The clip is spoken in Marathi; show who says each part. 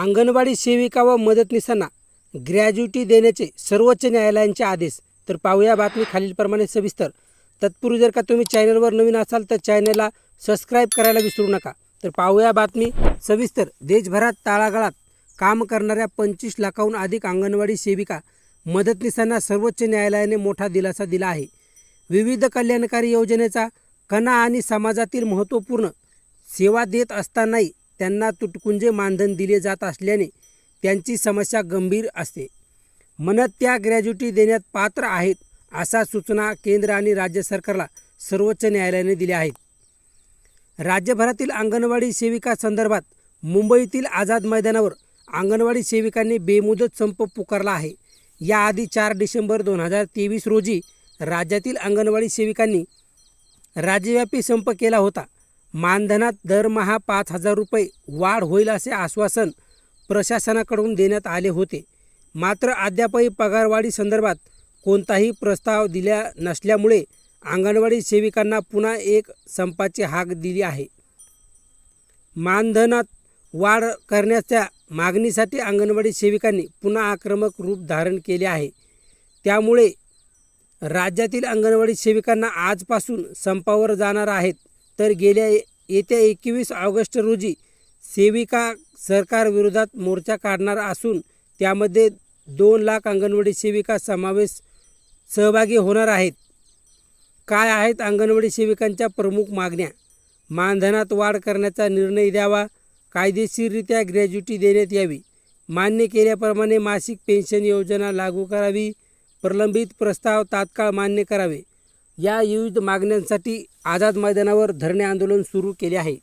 Speaker 1: अंगणवाडी सेविका व मदतनीसांना ग्रॅज्युटी देण्याचे सर्वोच्च न्यायालयांचे आदेश. तर पाहूया बातमी खालीलप्रमाणे सविस्तर. तत्पूर्वी जर का तुम्ही चॅनलवर नवीन असाल तर चॅनलला सबस्क्राईब करायला विसरू नका. तर पाहूया बातमी सविस्तर. देशभरात तळागाळात काम करणाऱ्या पंचवीस लाखाहून अधिक अंगणवाडी सेविका मदतनीसांना सर्वोच्च न्यायालयाने मोठा दिलासा दिला आहे. विविध कल्याणकारी योजनेचा कणा आणि समाजातील महत्त्वपूर्ण सेवा देत असतानाही त्यांना तुटपुंजे मानधन दिले जात असल्याने त्यांची समस्या गंभीर असते. म्हणत त्या ग्रॅज्युटी देण्यात पात्र आहेत अशा सूचना केंद्र आणि राज्य सरकारला सर्वोच्च न्यायालयाने दिल्या आहेत. राज्यभरातील अंगणवाडी सेविका संदर्भात मुंबईतील आझाद मैदानावर अंगणवाडी सेविकांनी बेमुदत संप पुकारला आहे. याआधी चार डिसेंबर दोन हजार तेवीस रोजी राज्यातील अंगणवाडी सेविकांनी राज्यव्यापी संप केला होता. मानधनात दरमहा पाच हजार रुपये वाढ होईल असे आश्वासन प्रशासनाकडून देण्यात आले होते. मात्र अद्यापही पगारवाढी संदर्भात कोणताही प्रस्ताव दिल्या नसल्यामुळे अंगणवाडी सेविकांना पुन्हा एक संपाची हाक दिली आहे. मानधनात वाढ करण्याच्या मागणीसाठी अंगणवाडी सेविकांनी पुन्हा आक्रमक रूप धारण केले आहे. त्यामुळे राज्यातील अंगणवाडी सेविकांना आजपासून संपावर जाणार आहेत. तर गेल्या येत्या एकवीस ऑगस्ट रोजी सेविका सरकारविरोधात मोर्चा काढणार असून त्यामध्ये दोन लाख अंगणवाडी सेविका समावेश सहभागी होणार आहेत. काय आहेत अंगणवाडी सेविकांच्या प्रमुख मागण्या? मानधनात वाढ करण्याचा निर्णय द्यावा कायदेशीररित्या ग्रॅज्युटी देण्यात यावी मान्य केल्याप्रमाणे मासिक पेन्शन योजना लागू करावी प्रलंबित प्रस्ताव तात्काळ मान्य करावे या विविध मागण्यांसाठी आझाद मैदानावर धरणे आंदोलन सुरू केले आहे.